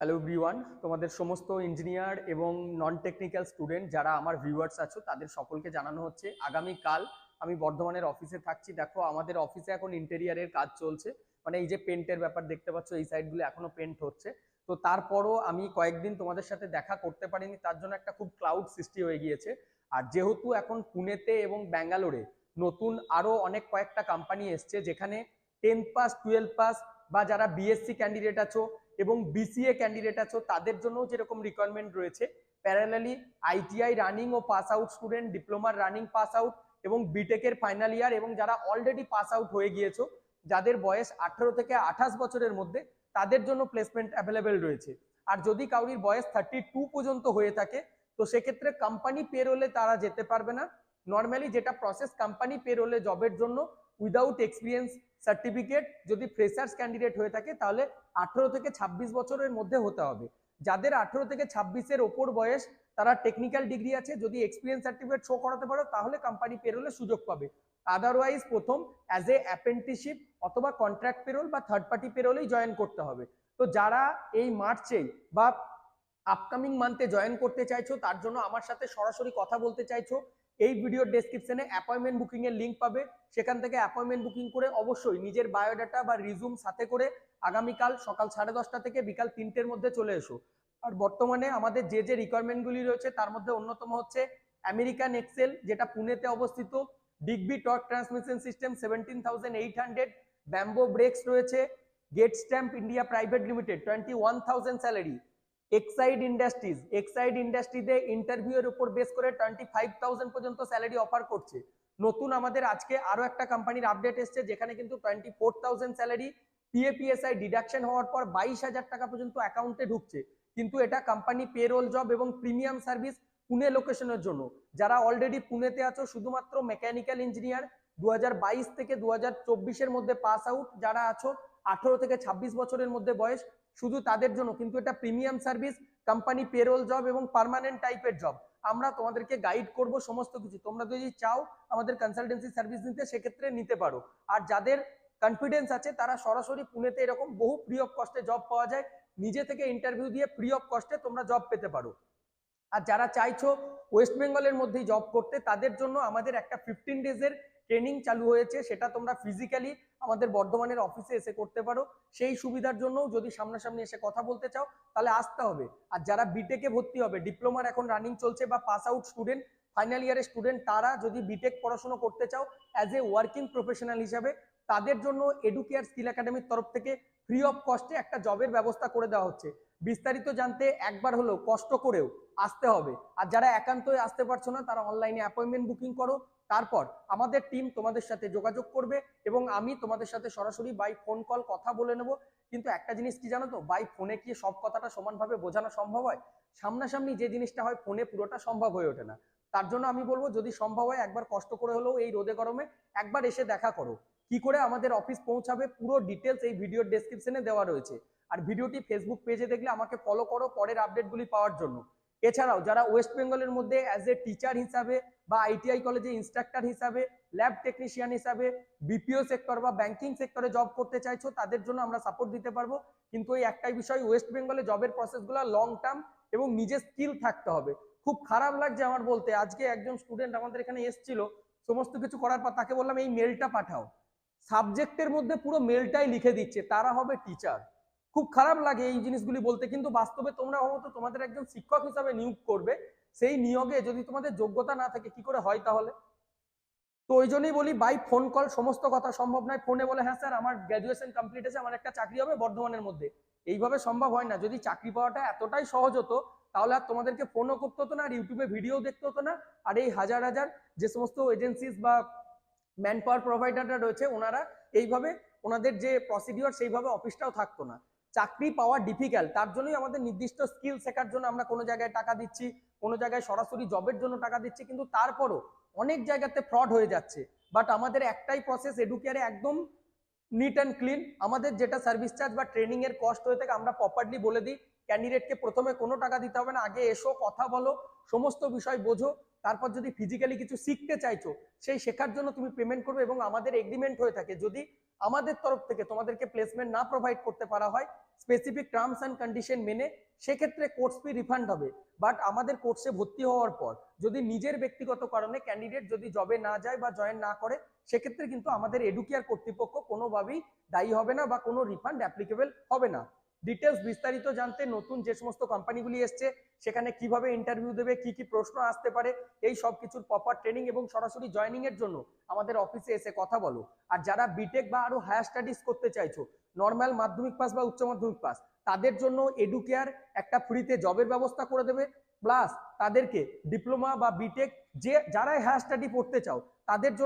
Hello everyone তোমাদের সমস্ত engineer এবং নন টেকনিক্যাল স্টুডেন্ট যারা আমার ভিউয়ার্স আছো, তাদের সকলকে জানানো হচ্ছে আগামী কাল আমি বর্ধমানের অফিসে থাকছি। দেখো, আমাদের অফিসে এখন ইন্টেরিয়ারের কাজ চলছে। মানে এই যে পেন্টের ব্যাপার দেখতে পাচ্ছ, এই সাইডগুলো এখনও পেন্ট হচ্ছে। তো তারপরও আমি কয়েকদিন তোমাদের সাথে দেখা করতে পারিনি, তার জন্য একটা খুব ক্লাউড সৃষ্টি হয়ে গিয়েছে। আর যেহেতু এখন পুনেতে এবং ব্যাঙ্গালোরে নতুন আরও অনেক কয়েকটা কোম্পানি এসছে, যেখানে টেন্থ পাস টুয়েলভ পাস বা যারা বিএসসি ক্যান্ডিডেট আছো এবং বিসিএ ক্যান্ডিডেট আছো, তাদের জন্য যেরকম রিকোয়ারমেন্ট রয়েছে প্যারালালি আইটিআই রানিং ও পাস আউট স্টুডেন্ট ডিপ্লোমার রানিং পাস আউট এবং বিটেকের ফাইনাল ইয়ার এবং যারা অলরেডি পাস আউট হয়ে গিয়েছো, যাদের বয়স আঠারো থেকে আঠাশ বছরের মধ্যে, তাদের জন্য প্লেসমেন্ট অ্যাভেলেবেল রয়েছে। আর যদি কাউরির বয়স থার্টি টু পর্যন্ত হয়ে থাকে, তো সেক্ষেত্রে কোম্পানি পেরোলে তারা যেতে পারবে না। নর্মালি যেটা প্রসেস কোম্পানি পেরোলে জবের জন্য উইদাউট এক্সপিরিয়েন্স সার্টিফিকেট যদি ফ্রেশার্স ক্যান্ডিডেট হয়ে থাকে, তাহলে আঠেরো থেকে ছাব্বিশ বছরের মধ্যে হতে হবে। যাদের আঠেরো থেকে ছাব্বিশের ওপর বয়স, তারা টেকনিক্যাল ডিগ্রি আছে, যদি এক্সপিরিয়েন্স সার্টিফিকেট শো করাতে পারো, তাহলে কোম্পানি পেরোলে সুযোগ পাবে। আদারওয়াইজ প্রথম অ্যাজ এ অ্যাপ্রেন্টিসশিপ অথবা কন্ট্রাক্ট পেরোল বা থার্ড পার্টি পেরোলেই জয়েন করতে হবে। তো যারা এই মার্চেই বা আপকামিং মান্থে জয়েন করতে চাইছো, তার জন্য আমার সাথে সরাসরি কথা বলতে চাইছো এই ভিডিওর ডেসক্রিপশনে অ্যাপয়েন্টমেন্ট বুকিং এর লিঙ্ক পাবে। সেখান থেকে অ্যাপয়েন্টমেন্ট বুকিং করে অবশ্যই নিজের বায়োডাটা বা রিজুম সাথে করে আগামীকাল সকাল সাড়ে দশটা থেকে বিকাল তিনটের মধ্যে চলে এসো। আর বর্তমানে আমাদের যে যে রিকোয়ারমেন্টগুলি রয়েছে, তার মধ্যে অন্যতম হচ্ছে আমেরিকান এক্সেল যেটা পুনেতে অবস্থিত। Digby torque transmission system seventeen thousand eight hundred Brembo brakes রয়েছে Gestamp India private limited twenty one thousand salary Exide industries Exide ইন্ডাস্ট্রিতে ইন্টারভিউ এর উপর বেস করে টোয়েন্টি ফাইভ থাউজেন্ড পর্যন্ত স্যালারি অফার করছে। নতুন আমাদের আজকে আরও একটা কোম্পানির আপডেট এসছে, যেখানে কিন্তু টোয়েন্টি ফোর থাউজেন্ড স্যালারি পিএপিএসআই ডিডাকশন হওয়ার পর বাইশ হাজার টাকা পর্যন্ত অ্যাকাউন্টে ঢুকছে। কিন্তু এটা কোম্পানি পেরোল জব এবং প্রিমিয়াম সার্ভিস পুনে লোকেশনের জন্য। যারা অলরেডি পুনেতে আছো, শুধুমাত্র মেকানিক্যাল ইঞ্জিনিয়ার দু হাজার বাইশ থেকে দু হাজার চব্বিশ এর মধ্যে পাস আউট যারা আছো, আঠারো থেকে ছাব্বিশ বছরের মধ্যে বয়স শুধু তাদের জন্য, কিন্তু এটা premium service company payroll job এবং পার্মানেন্ট টাইপের জব আমরা তোমাদেরকে গাইড করব সমস্ত কিছু। তোমরা যদি চাও আমাদের কনসালটেন্সি সার্ভিস নিতে, সেক্ষেত্রে নিতে পারো। আর যাদের কনফিডেন্স আছে, তারা সরাসরি পুনেতে এরকম বহু ফ্রি অফ কস্টে জব পাওয়া যায়। নিজে থেকে ইন্টারভিউ দিয়ে ফ্রি অফ কস্টে তোমরা জব পেতে পারো। আর যারা চাইছো ওয়েস্ট বেঙ্গলের মধ্যেই জব করতে, তাদের জন্য আমাদের একটা ফিফটিন ডেজের ট্রেনিং চালু হয়েছে, সেটা তোমরা ফিজিক্যালি আমাদের বর্ধমানের অফিসে এসে করতে পারো। সেই সুবিধার জন্য যদি সামনাসামনি এসে কথা বলতে চাও, তাহলে আসতে হবে। আর যারা বিটেকে ভর্তি হবে ডিপ্লোমার এখন রানিং চলছে বা পাস আউট স্টুডেন্ট ফাইনাল ইয়ারের স্টুডেন্ট তারা যদি বিটেক পড়াশোনা করতে চাও অ্যাজ এ ওয়ার্কিং প্রফেশনাল হিসাবে, তাদের জন্য এডুকেয়ার স্কিল একাডেমির তরফ থেকে ফ্রি অফ কস্টে একটা জবের ব্যবস্থা করে দেওয়া হচ্ছে। বিস্তারিত জানতে একবার হলেও কষ্ট করেও আসতে হবে। আর যারা একান্তই আসতে পারছ না, তারা অনলাইনে অ্যাপয়েন্টমেন্ট বুকিং করো তারপর আমাদের টিম তোমাদের সাথে যোগাযোগ করবে এবং আমি তোমাদের সাথে সরাসরি বাই ফোন কল কথা বলে নেব। কিন্তু একটা জিনিস কি জানো তো? বাই ফোনে কি সব কথাটা সমানভাবে বোঝানো সম্ভব হয়? সামনাসামনি যে জিনিসটা হয় ফোনে পুরোটা সম্ভব হয়ে ওঠে না। তার জন্য আমি বলব, যদি সম্ভব হয়, একবার কষ্ট করে হলেও এই রোদে গরমে একবার এসে দেখা করো। কি করে আমাদের অফিস পৌঁছাবে? পুরো ডিটেলস এই ভিডিওর ডেসক্রিপশনে দেওয়া রয়েছে। আর ভিডিওটি ফেসবুক পেজে দেখলে আমাকে ফলো করো পরের আপডেটগুলি পাওয়ার জন্য। এছাড়াও যারা ওয়েস্ট বেঙ্গলের মধ্যে অ্যাজ এ টিচার হিসাবে বা আইটিআই কলেজে ইনস্ট্রাক্টর হিসাবে ল্যাব টেকনিশিয়ান হিসাবে বিপিও সেক্টর বা ব্যাংকিং সেক্টরে জব করতে চাইছো, তাদের জন্য আমরা সাপোর্ট দিতে পারব। কিন্তু এই একটাই বিষয় ওয়েস্ট বেঙ্গলে জবের প্রসেসগুলো লং টার্ম এবং নিজের স্কিল থাকতে হবে। খুব খারাপ লাগছে আমার বলতে, আজকে একজন স্টুডেন্ট আমাদের এখানে এসেছিল, সমস্ত কিছু করার পর তাকে বললাম, এই মেলটা পাঠাও। সাবজেক্টের মধ্যে পুরো মেলটাই লিখে দিচ্ছে, তারা হবে টিচার খুব খারাপ লাগে এই জিনিসগুলি বলতে, কিন্তু বাস্তবে তোমরা ভাবো তো তোমাদের একজন শিক্ষক হিসাবে নিয়োগ করবে। সেই নিয়োগে যদি তোমাদের যোগ্যতা না থাকে, কি করে হয় তাহলে? তো ওই জন্যই বলি বাই ফোন কল সমস্ত কথা সম্ভব নয়। ফোনে বলে হ্যাঁ স্যার, আমার গ্র্যাজুয়েশন কমপ্লিট আছে আমার একটা চাকরি হবে বর্ধমানের মধ্যে। এইভাবে সম্ভব হয় না। যদি চাকরি পাওয়াটা এতটাই সহজ হতো, তাহলে আর তোমাদেরকে ফোনও করতে হতো না, আর ইউটিউবে ভিডিও দেখতে হতো না। আর এই হাজার হাজার যে সমস্ত এজেন্সিস বা ম্যান পাওয়ার প্রোভাইডাররা রয়েছে, ওনারা এইভাবে, ওনাদের যে প্রসিডিওর সেইভাবে অফিসটাও থাকতো না। চাকরি পাওয়া ডিফিকাল্ট তার জন্যই আমাদের নির্দিষ্ট স্কিল শেখার জন্য আমরা কোনো জায়গায় টাকা দিচ্ছি, কোনো জায়গায় সরাসরি জবের জন্য টাকা দিচ্ছি, কিন্তু তারপরও অনেক জায়গাতে ফ্রড হয়ে যাচ্ছে। বাট আমাদের একটাই প্রসেস এডুকেয়ারে একদম নিট অ্যান্ড ক্লিন আমাদের যেটা সার্ভিস চার্জ বা ট্রেনিং এর কস্ট হয়ে থাকে, আমরা প্রপারলি বলে দিই ক্যান্ডিডেটকে প্রথমে কোনো টাকা দিতে হবে না, আগে এসো, কথা বলো, সমস্ত বিষয় বোঝো, তারপর যদি ফিজিক্যালি কিছু শিখতে চাইছো, সেই শেখার জন্য তুমি পেমেন্ট করবে এবং আমাদের এগ্রিমেন্ট হয়ে থাকে, যদি আমাদের তরফ থেকে তোমাদেরকে প্লেসমেন্ট না প্রোভাইড করতে পারা হয় স্পেসিফিক টার্মস অ্যান্ড কন্ডিশন মেনে সেক্ষেত্রে কোর্স ফি রিফান্ড হবে। বাট আমাদের কোর্সে ভর্তি হওয়ার পর, যদি নিজের ব্যক্তিগত কারণে ক্যান্ডিডেট যদি জবে না যায় বা জয়েন না করে, সেক্ষেত্রে কিন্তু আমাদের এডুকেয়ার কর্তৃপক্ষ কোনোভাবেই দায়ী হবে না বা কোনো রিফান্ড অ্যাপ্লিকেবল হবে না। ডিটেলস বিস্তারিত জানতে নতুন যে সমস্ত কোম্পানিগুলি এসছে, সেখানে কীভাবে ইন্টারভিউ দেবে, কি কি প্রশ্ন আসতে পারে, এই সব কিছুর প্রপার ট্রেনিং এবং সরাসরি জয়নিং এর জন্য আমাদের অফিসে এসে কথা বলো। আর যারা বিটেক বা আরও হায়ার স্টাডিজ করতে চাইছো নর্মাল মাধ্যমিক পাস বা উচ্চ মাধ্যমিক পাস তাদের জন্য এডুকেয়ার একটা ফ্রিতে জবের ব্যবস্থা করে দেবে। প্লাস তাদেরকে ডিপ্লোমা বা বিটেক যে, যারাই হায়ার স্টাডি পড়তে চাও, তাদের জন্য